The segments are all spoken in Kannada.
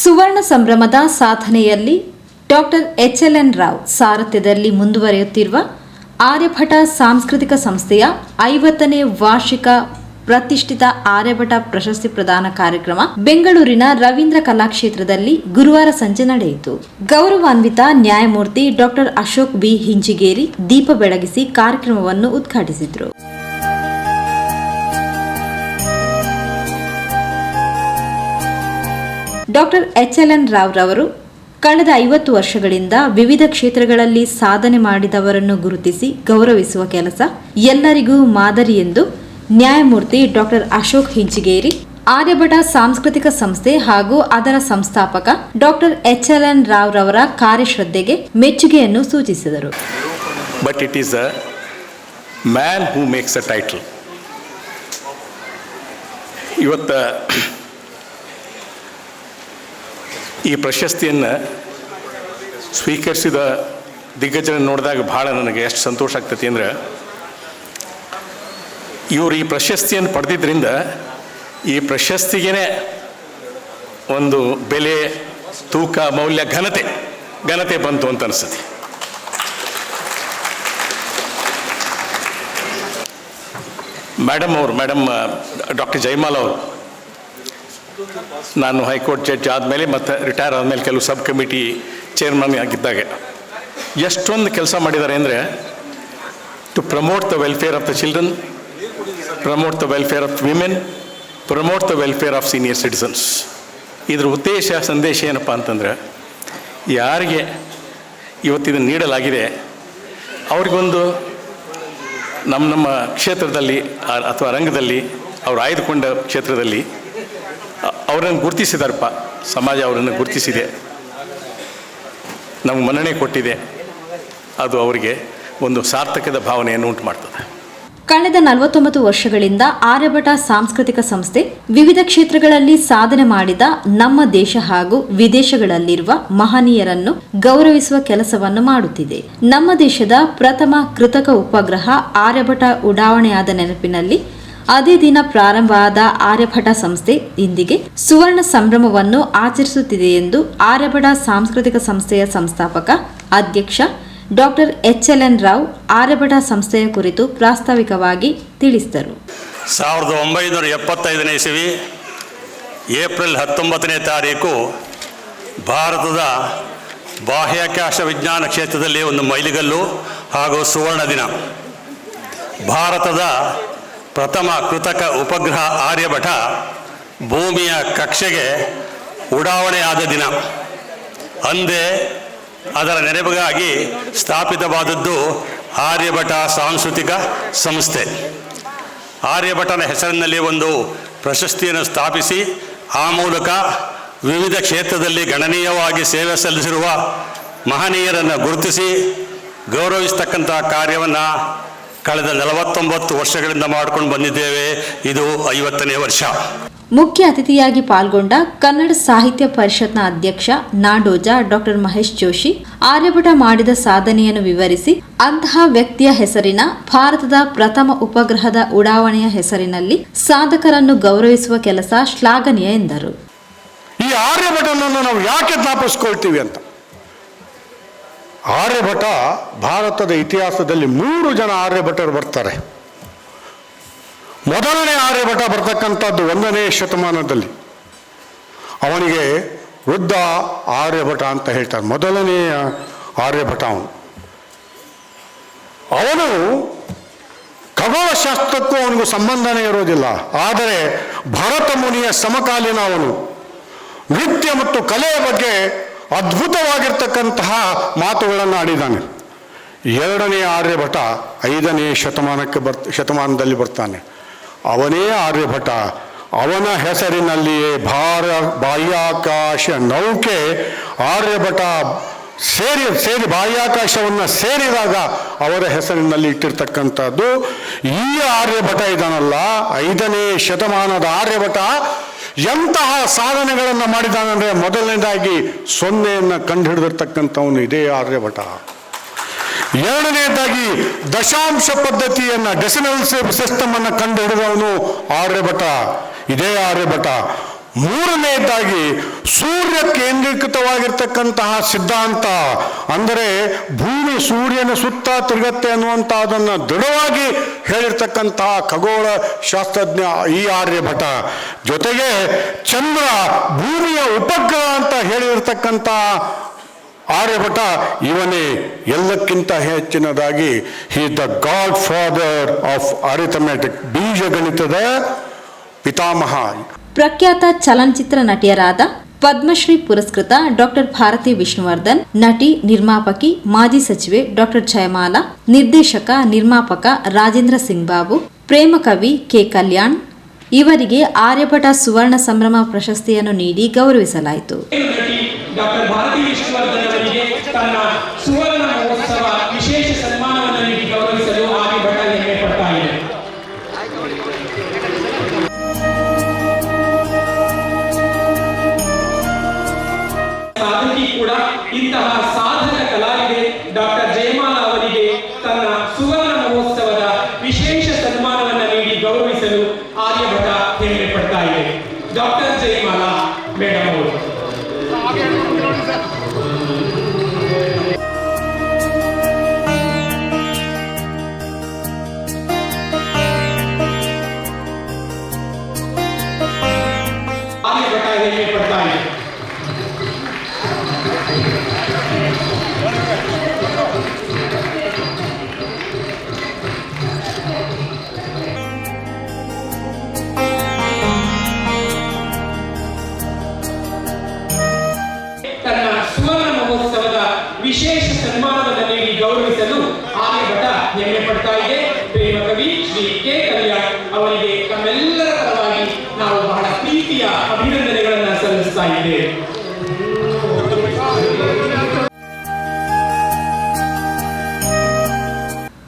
ಸುವರ್ಣ ಸಂಭ್ರಮದ ಸಾಧನೆಯಲ್ಲಿ doctor H L N Rao ಸಾರಥ್ಯದಲ್ಲಿ ಮುಂದುವರೆಯುತ್ತಿರುವ ಆರ್ಯಭಟ ಸಾಂಸ್ಕೃತಿಕ ಸಂಸ್ಥೆಯ ಐವತ್ತನೇ ವಾರ್ಷಿಕ ಪ್ರತಿಷ್ಠಿತ ಆರ್ಯಭಟ ಪ್ರಶಸ್ತಿ ಪ್ರದಾನ ಕಾರ್ಯಕ್ರಮ ಬೆಂಗಳೂರಿನ ರವೀಂದ್ರ ಕಲಾಕ್ಷೇತ್ರದಲ್ಲಿ ಗುರುವಾರ ಸಂಜೆ ನಡೆಯಿತು. ಗೌರವಾನ್ವಿತ ನ್ಯಾಯಮೂರ್ತಿ ಡಾಕ್ಟರ್ ಅಶೋಕ್ ಬಿ. ಹಿಂಜಿಗೇರಿ ದೀಪ ಬೆಳಗಿಸಿ ಕಾರ್ಯಕ್ರಮವನ್ನು ಉದ್ಘಾಟಿಸಿದರು. Doctor H L N Rao ರವರು ಕಳೆದ ಐವತ್ತು ವರ್ಷಗಳಿಂದ ವಿವಿಧ ಕ್ಷೇತ್ರಗಳಲ್ಲಿ ಸಾಧನೆ ಮಾಡಿದವರನ್ನು ಗುರುತಿಸಿ ಗೌರವಿಸುವ ಕೆಲಸ ಎಲ್ಲರಿಗೂ ಮಾದರಿ ಎಂದು ನ್ಯಾಯಮೂರ್ತಿ ಡಾಕ್ಟರ್ ಅಶೋಕ್ ಹಿಂಚಿಗೇರಿ, ಆರ್ಯಭಟ ಸಾಂಸ್ಕೃತಿಕ ಸಂಸ್ಥೆ ಹಾಗೂ ಅದರ ಸಂಸ್ಥಾಪಕ doctor H L N Rao ರವರ ಕಾರ್ಯಶ್ರದ್ಧೆಗೆ ಮೆಚ್ಚುಗೆಯನ್ನು ಸೂಚಿಸಿದರು. But it is man who makes a title ಇವತ್ತ ಈ ಪ್ರಶಸ್ತಿಯನ್ನು ಸ್ವೀಕರಿಸಿದ ದಿಗ್ಗಜನ ನೋಡಿದಾಗ ಭಾಳ ನನಗೆ ಎಷ್ಟು ಸಂತೋಷ ಆಗ್ತೈತಿ ಅಂದ್ರೆ, ಇವರು ಈ ಪ್ರಶಸ್ತಿಯನ್ನು ಪಡೆದಿದ್ದರಿಂದ ಈ ಪ್ರಶಸ್ತಿಗೇ ಒಂದು ಬೆಲೆ, ತೂಕ, ಮೌಲ್ಯ, ಘನತೆ ಘನತೆ ಬಂತು ಅಂತ ಅನಿಸುತ್ತೆ. ಮೇಡಮ್ ಅವರು, ಮೇಡಮ್ ಡಾಕ್ಟರ್ ಜಯಮಾಲ್ ಅವರು ನಾನು ಹೈಕೋರ್ಟ್ ಜಡ್ಜ್ ಆದಮೇಲೆ ಮತ್ತು ರಿಟೈರ್ ಆದಮೇಲೆ ಕೆಲವು ಸಬ್ ಕಮಿಟಿ ಚೇರ್ಮನ್ ಆಗಿದ್ದಾಗ. ಎಷ್ಟೊಂದು ಕೆಲಸ ಮಾಡಿದ್ದಾರೆ ಅಂದರೆ to promote the welfare of the children promote the welfare of women promote the welfare of senior citizens ಇದ್ರ ಉದ್ದೇಶ, ಸಂದೇಶ ಏನಪ್ಪ ಅಂತಂದ್ರೆ, ಯಾರಿಗೆ ಇವತ್ತಿದನ್ನು ನೀಡಲಾಗಿದೆ, ಅವ್ರಿಗೊಂದು ನಮ್ಮ ನಮ್ಮ ಕ್ಷೇತ್ರದಲ್ಲಿ ಅಥವಾ ರಂಗದಲ್ಲಿ, ಅವ್ರು ಆಯ್ದುಕೊಂಡ ಕ್ಷೇತ್ರದಲ್ಲಿ ಅವರನ್ನು ಗುರುತಿಸಿದಾರಪ್ಪ ಸಮಾಜ ಅವರನ್ನು ಗುರುತಿಸಿದೆ. ನಮ್ಗೆ ಮನ್ನಣೆ ಕೊಟ್ಟಿದೆ. ಅದು ಅವರಿಗೆ ಒಂದು ಸಾರ್ಥಕದ ಭಾವನೆಯನ್ನು ಉಂಟು ಮಾಡ್ತದೆ ಕಳೆದ ನಲವತ್ತೊಂಬತ್ತು ವರ್ಷಗಳಿಂದ ಆರ್ಯಭಟ ಸಾಂಸ್ಕೃತಿಕ ಸಂಸ್ಥೆ ವಿವಿಧ ಕ್ಷೇತ್ರಗಳಲ್ಲಿ ಸಾಧನೆ ಮಾಡಿದ ನಮ್ಮ ದೇಶ ಹಾಗೂ ವಿದೇಶಗಳಲ್ಲಿರುವ ಮಹನೀಯರನ್ನು ಗೌರವಿಸುವ ಕೆಲಸವನ್ನು ಮಾಡುತ್ತಿದೆ. ನಮ್ಮ ದೇಶದ ಪ್ರಥಮ ಕೃತಕ ಉಪಗ್ರಹ ಆರ್ಯಭಟ ಉಡಾವಣೆಯಾದ ನೆನಪಿನಲ್ಲಿ ಅದೇ ದಿನ ಪ್ರಾರಂಭವಾದ ಆರ್ಯಭಟ ಸಂಸ್ಥೆ ಇಂದಿಗೆ ಸುವರ್ಣ ಸಂಭ್ರಮವನ್ನು ಆಚರಿಸುತ್ತಿದೆ ಎಂದು ಆರ್ಯಭಟ ಸಾಂಸ್ಕೃತಿಕ ಸಂಸ್ಥೆಯ ಸಂಸ್ಥಾಪಕ ಅಧ್ಯಕ್ಷ doctor H L N Rao Aryabhata ಸಂಸ್ಥೆಯ ಕುರಿತು ಪ್ರಾಸ್ತಾವಿಕವಾಗಿ ತಿಳಿಸಿದರು. ಸಾವಿರದ ಒಂಬೈನೂರ ಎಪ್ಪತ್ತೈದನೇ ಇಸವಿ ಏಪ್ರಿಲ್ ಹತ್ತೊಂಬತ್ತನೇ ತಾರೀಕು ಭಾರತದ ಬಾಹ್ಯಾಕಾಶ ವಿಜ್ಞಾನ ಕ್ಷೇತ್ರದಲ್ಲಿ ಒಂದು ಮೈಲಿಗಲ್ಲು ಹಾಗೂ ಸುವರ್ಣ ದಿನ. ಭಾರತದ ಪ್ರಥಮ ಕೃತಕ ಉಪಗ್ರಹ ಆರ್ಯಭಟ ಭೂಮಿಯ ಕಕ್ಷೆಗೆ ಉಡಾವಣೆಯಾದ ದಿನ. ಅಂದೇ ಅದರ ನೆನಪಿಗಾಗಿ ಸ್ಥಾಪಿತವಾದದ್ದು ಆರ್ಯಭಟ ಸಾಂಸ್ಕೃತಿಕ ಸಂಸ್ಥೆ. ಆರ್ಯಭಟನ ಹೆಸರಿನಲ್ಲಿ ಒಂದು ಪ್ರಶಸ್ತಿಯನ್ನು ಸ್ಥಾಪಿಸಿ ಆ ಮೂಲಕ ವಿವಿಧ ಕ್ಷೇತ್ರದಲ್ಲಿ ಗಣನೀಯವಾಗಿ ಸೇವೆ ಸಲ್ಲಿಸಿರುವ ಮಹನೀಯರನ್ನು ಗುರುತಿಸಿ ಗೌರವಿಸ್ತಕ್ಕಂಥ ಕಾರ್ಯವನ್ನು ಕಳೆದ ನಲವತ್ತೊಂಬತ್ತು ವರ್ಷಗಳಿಂದ ಮಾಡಿಕೊಂಡು ಬಂದಿದ್ದೇವೆ. ಇದು ಐವತ್ತನೇ ವರ್ಷ. ಮುಖ್ಯ ಅತಿಥಿಯಾಗಿ ಪಾಲ್ಗೊಂಡ ಕನ್ನಡ ಸಾಹಿತ್ಯ ಪರಿಷತ್ನ ಅಧ್ಯಕ್ಷ ನಾಡೋಜ ಡಾಕ್ಟರ್ ಮಹೇಶ್ ಜೋಶಿ ಆರ್ಯಭಟ ಮಾಡಿದ ಸಾಧನೆಯನ್ನು ವಿವರಿಸಿ ಅಂತಹ ವ್ಯಕ್ತಿಯ ಹೆಸರಿನ ಭಾರತದ ಪ್ರಥಮ ಉಪಗ್ರಹದ ಉಡಾವಣೆಯ ಹೆಸರಿನಲ್ಲಿ ಸಾಧಕರನ್ನು ಗೌರವಿಸುವ ಕೆಲಸ ಶ್ಲಾಘನೀಯ ಎಂದರು. ಈ ಆರ್ಯಭಟನನ್ನು ನಾವು ಯಾಕೆ ಜ್ಞಾಪಿಸ್ಕೊಳ್ತೀವಿ ಅಂತ? ಆರ್ಯಭಟ ಭಾರತದ ಇತಿಹಾಸದಲ್ಲಿ ಮೂರು ಜನ ಆರ್ಯಭಟರು ಬರ್ತಾರೆ. ಮೊದಲನೇ ಆರ್ಯಭಟ ಬರ್ತಕ್ಕಂಥದ್ದು ಒಂದನೇ ಶತಮಾನದಲ್ಲಿ. ಅವನಿಗೆ ವೃದ್ಧ ಆರ್ಯಭಟ ಅಂತ ಹೇಳ್ತಾರೆ. ಮೊದಲನೆಯ ಆರ್ಯಭಟ ಅವನು. ಅವನು ಖಗೋಳಶಾಸ್ತ್ರಕ್ಕೂ ಅವನಿಗೂ ಸಂಬಂಧನೇ ಇರೋದಿಲ್ಲ. ಆದರೆ ಭರತ ಮುನಿಯ ಸಮಕಾಲೀನ ಅವನು. ನೃತ್ಯ ಮತ್ತು ಕಲೆಯ ಬಗ್ಗೆ ಅದ್ಭುತವಾಗಿರ್ತಕ್ಕಂತಹ ಮಾತುಗಳನ್ನು ಆಡಿದ್ದಾನೆ. ಎರಡನೇ ಆರ್ಯಭಟ ಐದನೇ ಶತಮಾನಕ್ಕೆ ಬರ್, ಶತಮಾನದಲ್ಲಿ ಬರ್ತಾನೆ. ಅವನೇ ಆರ್ಯಭಟ. ಅವನ ಹೆಸರಿನಲ್ಲಿಯೇ ಭಾರ, ಬಾಹ್ಯಾಕಾಶ ನೌಕೆ ಆರ್ಯಭಟ ಸೇರಿ ಸೇರಿ ಬಾಹ್ಯಾಕಾಶವನ್ನು ಸೇರಿದಾಗ ಅವರ ಹೆಸರಿನಲ್ಲಿ ಇಟ್ಟಿರ್ತಕ್ಕಂಥದ್ದು. ಈ ಆರ್ಯಭಟ ಇದನ್ನಲ್ಲ ಐದನೇ ಶತಮಾನದ ಆರ್ಯಭಟ ಎಂತಹ ಸಾಧನೆಗಳನ್ನು ಮಾಡಿದಾನಂದ್ರೆ ಮೊದಲನೇದಾಗಿ ಸೊನ್ನೆಯನ್ನು ಕಂಡುಹಿಡಿದಿರ್ತಕ್ಕಂಥವನು ಇದೇ ಆರ್ಯಭಟ ಎರಡನೇದಾಗಿ ದಶಾಂಶ ಪದ್ಧತಿಯನ್ನ ಡೆಸಿಮಲ್ ಸಿಸ್ಟಮ್ ಅನ್ನ ಕಂಡುಹಿಡಿದವನು ಆರ್ಯಭಟ. ಇದೇ ಆರ್ಯಭಟ. ಮೂರನೇದಾಗಿ ಸೂರ್ಯ ಕೇಂದ್ರೀಕೃತವಾಗಿರ್ತಕ್ಕಂತಹ ಸಿದ್ಧಾಂತ. ಅಂದರೆ ಭೂಮಿ ಸೂರ್ಯನ ಸುತ್ತ ತಿರುಗತ್ತೆ ಅನ್ನುವಂಥದ್ದನ್ನು ದೃಢವಾಗಿ ಹೇಳಿರ್ತಕ್ಕಂತಹ ಖಗೋಳ ಶಾಸ್ತ್ರಜ್ಞ ಈ ಆರ್ಯಭಟ ಜೊತೆಗೆ ಚಂದ್ರ ಭೂಮಿಯ ಉಪಗ್ರಹ ಅಂತ ಹೇಳಿರ್ತಕ್ಕಂಥ ಆರ್ಯಭಟ ಇವನೇ ಎಲ್ಲಕ್ಕಿಂತ ಹೆಚ್ಚಿನದಾಗಿ. He the god father of arithmetic ಬೀಜಗಣಿತದ ಪಿತಾಮಹ. ಪ್ರಖ್ಯಾತ ಚಲನಚಿತ್ರ ನಟಿಯರಾದ ಪದ್ಮಶ್ರೀ ಪುರಸ್ಕೃತ ಡಾಕ್ಟರ್ ಭಾರತಿ ವಿಷ್ಣುವರ್ಧನ್, ನಟಿ ನಿರ್ಮಾಪಕಿ, ಮಾಜಿ ಸಚಿವೆ ಡಾಕ್ಟರ್ ಜಯಮಾಲಾ, ನಿರ್ದೇಶಕ, ನಿರ್ಮಾಪಕ ರಾಜೇಂದ್ರ ಸಿಂಗ್ ಬಾಬು, ಪ್ರೇಮ ಕವಿ ಕೆ ಕಲ್ಯಾಣ್. ಇವರಿಗೆ ಆರ್ಯಭಟ ಸುವರ್ಣ ಸಂಭ್ರಮ ಪ್ರಶಸ್ತಿಯನ್ನು ನೀಡಿ ಗೌರವಿಸಲಾಯಿತು. ಇಂತಹ ಕವಿ ಶ್ರೀ ಕೆ ಕಲ್ಯಾಣ್ ಅವರಿಗೆ ತಮ್ಮೆಲ್ಲರ ಪರವಾಗಿ ನಾವು ಬಹಳ ಪ್ರೀತಿಯ ಅಭಿನಂದನೆಗಳನ್ನು ಸಲ್ಲಿಸ್ತಾ ಇದ್ದೇವೆ.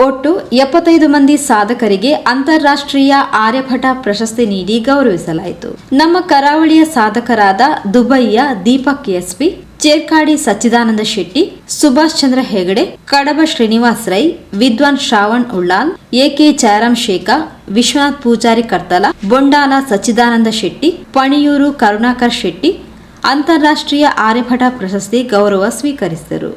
ಒಟ್ಟು ಎಪ್ಪತ್ತೈದು ಮಂದಿ ಸಾಧಕರಿಗೆ ಅಂತಾರಾಷ್ಟ್ರೀಯ ಆರ್ಯಭಟ ಪ್ರಶಸ್ತಿ ನೀಡಿ ಗೌರವಿಸಲಾಯಿತು. ನಮ್ಮ ಕರಾವಳಿಯ ಸಾಧಕರಾದ ದುಬೈಯ ದೀಪಕ್ ಎಸ್ಪಿ ಚೇರ್ಕಾಡಿ ಸಚ್ಚಿದಾನಂದ ಶೆಟ್ಟಿ, ಸುಭಾಷ್ ಚಂದ್ರ ಹೆಗಡೆ, ಕಡಬ ಶ್ರೀನಿವಾಸ್ ರೈ, ವಿದ್ವಾನ್ ಶ್ರಾವಣ್ ಉಳ್ಳಾಲ್, ಎಕೆ ಜಯರಾಮ್ ಶೇಖ, ವಿಶ್ವನಾಥ್ ಪೂಜಾರಿ ಕರ್ತಲ ಬೊಂಡಾಲ ಸಚ್ಚಿದಾನಂದ ಶೆಟ್ಟಿ, ಪಣಿಯೂರು ಕರುಣಾಕರ್ ಶೆಟ್ಟಿ, ಅಂತಾರಾಷ್ಟ್ರೀಯ ಆರ್ಯಭಟ ಪ್ರಶಸ್ತಿ ಗೌರವ ಸ್ವೀಕರಿಸಿದರು.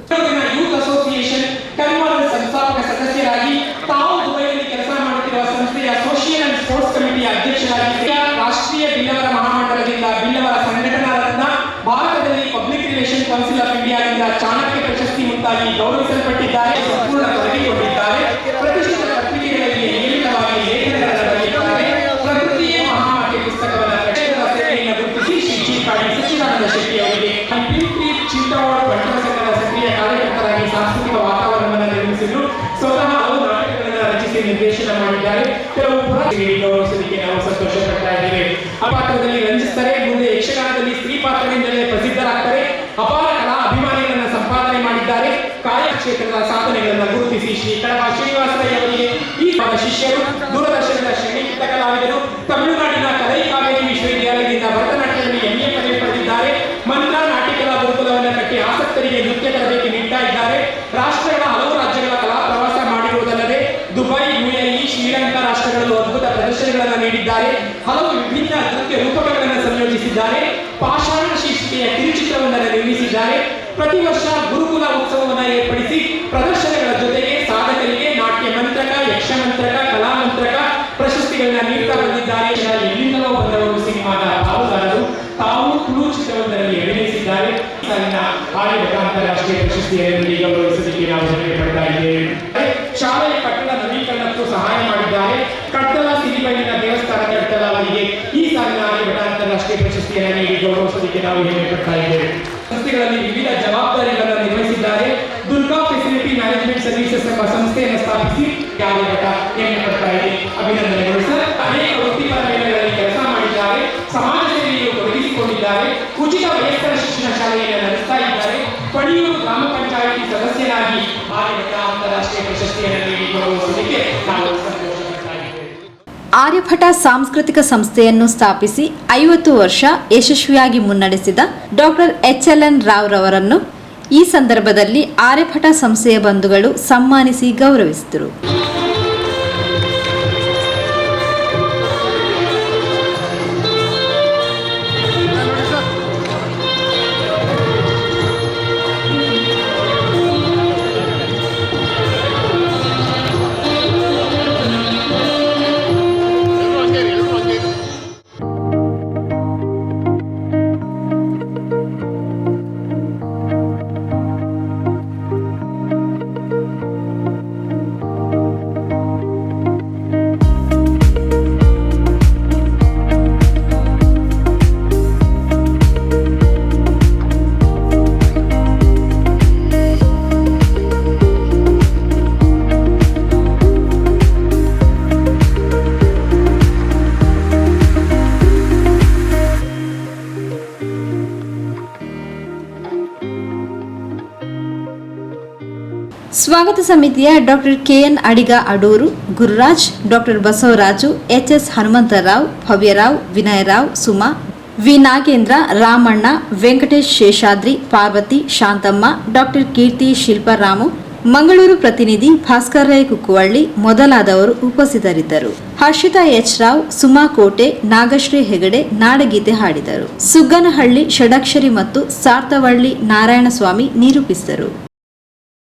ಇಂಡಿಯಾದಿಂದ ಚಾಣಕ್ಯ ಪ್ರಶಸ್ತಿ ಮುಂತಾಗಿ ಗೌರವಿಸಲ್ಪಟ್ಟಿದ್ದಾರೆ, ಸಂಪೂರ್ಣ ತೊಡಗಿಕೊಂಡಿದ್ದಾರೆ. ಪ್ರತಿಷ್ಠಿತ ಪತ್ರಿಕೆಗಳಲ್ಲಿ ನಿಯಮಿತವಾಗಿ ಲೇಖನಗಳನ್ನು ಬರೆಯುತ್ತಾರೆ ಪ್ರಕೃತಿಯೇ ಮಹಾಮಾತೆ ಪುಸ್ತಕವನ್ನು ಸೇವೆಯನ್ನು ಗುರುತಿಸಿ ಶ್ರೀ ಚೀಕಾಡಿ ಸಚ್ಚಿದಾನಂದ ಶೆಟ್ಟಿ ಅವರಿಗೆ ಪಿಂಪ್ರಿ ಚಿಂತಾವಳ ಬಂಟರ ಸಂಘದ ಸಕ್ರಿಯ ಕಾರ್ಯಕರ್ತರಾಗಿ ಸಾಂಸ್ಕೃತಿಕ ವಾತಾವರಣವನ್ನು ನಿರ್ಮಿಸಿದರು. ಸ್ವತಃ ಅವರು ನಾಟಕಗಳನ್ನು ರಚಿಸಿ ನಿರ್ದೇಶನ ಮಾಡಿದ್ದಾರೆ. ಕೆಲವು ಗೌರವಿಸಲಿಕ್ಕೆ ನಾವು ಸಂತೋಷ ಪಡ್ತಾ ಇದ್ದೇವೆ. ಆ ಪಾತ್ರದಲ್ಲಿ ರಂಜಿಸ್ತಾರೆ. ಮುಂದೆ ಯಕ್ಷಗಾನದಲ್ಲಿ ಸ್ತ್ರೀ ಪಾತ್ರದಿಂದಲೇ ಪ್ರಸಿದ್ಧರಾಗ್ತಾರೆ. ಅಪಾರ ಮಾಡಿದ್ದಾರೆ ಕಾರ್ಯಕ್ಷೇತ್ರದ ಸಾಧನೆಗಳನ್ನು ಗುರುತಿಸಿ ಶ್ರೀ ಕಡವ ಶ್ರೀನಿವಾಸ ರೈ ಅವರಿಗೆ, ಈ ಶಿಷ್ಯರು, ದೂರದರ್ಶನದ ಶ್ರೇಣಿಕೃತ ಕಲಾವಿದರು ತಮಿಳುನಾಡಿನ ಕಲೈ ಕಾವೇರಿ ವಿಶ್ವವಿದ್ಯಾಲಯದಿಂದ ಭರತನಾಟ್ಯದಲ್ಲಿ ಎಂಎ ಪದವಿ ಪಡೆದಿದ್ದಾರೆ. ಮಂತ್ರ ನಾಟ್ಯಕಲಾ ಗುರುಕುಲವನ್ನು ಕಟ್ಟಿ ಆಸಕ್ತರಿಗೆ ನೃತ್ಯ ತರಬೇತಿ ನೀಡ್ತಾ ಇದ್ದಾರೆ. ರಾಷ್ಟ್ರಗಳ ಹಲವು ರಾಜ್ಯಗಳ ಕಲಾ ಪ್ರವಾಸ ಮಾಡಿರುವುದಲ್ಲದೆ, ದುಬೈ, ಯುಎಇ, ಶ್ರೀಲಂಕಾ ರಾಷ್ಟ್ರಗಳಲ್ಲೂ ಅದ್ಭುತ ಪ್ರದರ್ಶನಗಳನ್ನು ನೀಡಿದ್ದಾರೆ. ಹಲವು ವಿಭಿನ್ನ ನೃತ್ಯ ರೂಪಕಗಳನ್ನು ಸಂಯೋಜಿಸಿದ್ದಾರೆ. ಪಾಷಾಣ ಶೀರ್ಷಿಕೆಯ ಕಿರುಚಿತ್ರವೊಂದನ್ನು ನಿರ್ಮಿಸಿದ್ದಾರೆ. ಪ್ರತಿ ವರ್ಷ ಗುರುಕುಲ ಪ್ರಶಸ್ತಿಯನ್ನು ಹೆಮ್ಮೆ ಪಡ್ತಾ ಇದ್ದೇವೆ. ಶಾಲೆಯ ಕಟ್ಟಡ ನವೀಕರಣಕ್ಕೂ ಸಹಾಯ ಮಾಡಿದ್ದಾರೆ. ಕಟ್ಟಲ ಸಿರಿಬೈಲಿನ ದೇವಸ್ಥಾನ ಕಟ್ಟಲ ಅವರಿಗೆ ಈ ಸಾಲಿನ ಆರ್ಯಭಟ ಅಂತಾರಾಷ್ಟ್ರೀಯ ಪ್ರಶಸ್ತಿಯನ್ನು ನೀಡಿ ಗೌರವಿಸಲಿಕ್ಕೆ ನಾವು ಹೆಮ್ಮೆ ಪಡ್ತಾ ಇದ್ದೇವೆ. ಸಂಸ್ಥೆಗಳಲ್ಲಿ ವಿವಿಧ ಜವಾಬ್ದಾರಿಗಳನ್ನು ನಿರ್ವಹಿಸಿದ್ದಾರೆ. ದುರ್ಗಾ ಫೆಸಿಲಿಟಿ ಮ್ಯಾನೇಜ್ಮೆಂಟ್ ಸರ್ವಿಸಸ್ ಎಂಬ ಸಂಸ್ಥೆಯನ್ನು ಸ್ಥಾಪಿಸಿ ಆರ್ಯಭಟ ಹೆಮ್ಮೆ ಪಡ್ತಾ ಇದೆ. ಅಭಿನಂದನೆಗಳು ಸರ್. ಅನೇಕ ವೃತ್ತಿಪರ ಕೆಲಸ ಮಾಡಿದ್ದಾರೆ. ಸಮಾಜ ಸೇವೆಯನ್ನು ತೊಡಗಿಸಿಕೊಂಡಿದ್ದಾರೆ. ಉಚಿತ ವಯಸ್ಕರ ಶಿಕ್ಷಣ ಶಾಲೆಯನ್ನು ನಡೆಸ್ತಾ ಇದ್ದಾರೆ ಪಣಿಯೂರು ಗ್ರಾಮ ಪಂಚಾಯಿತಿ ಸದಸ್ಯರಾಗಿ ಆರ್ಯಭಟ ಅಂತಾರಾಷ್ಟ್ರೀಯ ಪ್ರಶಸ್ತಿಯನ್ನು ನೀಡಿ ಗೌರವಿಸಲಿಕ್ಕೆ ನಾವು ಸಂತೋಷ ಪಡ್ತಾ ಇದ್ದೇವೆ ಆರ್ಯಭಟ ಸಾಂಸ್ಕೃತಿಕ ಸಂಸ್ಥೆಯನ್ನು ಸ್ಥಾಪಿಸಿ ಐವತ್ತು ವರ್ಷ ಯಶಸ್ವಿಯಾಗಿ ಮುನ್ನಡೆಸಿದ doctor H L N Rao ರವರನ್ನು ಈ ಸಂದರ್ಭದಲ್ಲಿ ಆರ್ಯಭಟ ಸಂಸ್ಥೆಯ ಬಂಧುಗಳು ಸನ್ಮಾನಿಸಿ ಗೌರವಿಸಿದರು. ಸ್ವಾಗತ ಸಮಿತಿಯ doctor KN Adiga Adur, Gururaj, doctor Basavaraju, HS Hanumantharao, Bhavyarao, Vinayarao, Suma, V Nagendra, Ramanna, Venkatesh Seshadri, Parvathi, Shanthamma, doctor Keerthi Shilparamu, Mangaluru ಪ್ರತಿನಿಧಿ ಭಾಸ್ಕರ್ ರೈ ಕುಕ್ಕುವಳ್ಳಿ ಮೊದಲಾದವರು ಉಪಸ್ಥಿತರಿದ್ದರು. ಹರ್ಷಿತಾ ಎಚ್ ರಾವ್, ಸುಮಾ ಕೋಟೆ, ನಾಗಶ್ರೀ ಹೆಗಡೆ ನಾಡಗೀತೆ ಹಾಡಿದರು. ಸುಗ್ಗನಹಳ್ಳಿ, ಷಡಕ್ಷರಿ ಮತ್ತು ಸಾರ್ಥವಳ್ಳಿ ನಾರಾಯಣಸ್ವಾಮಿ ನಿರೂಪಿಸಿದರು.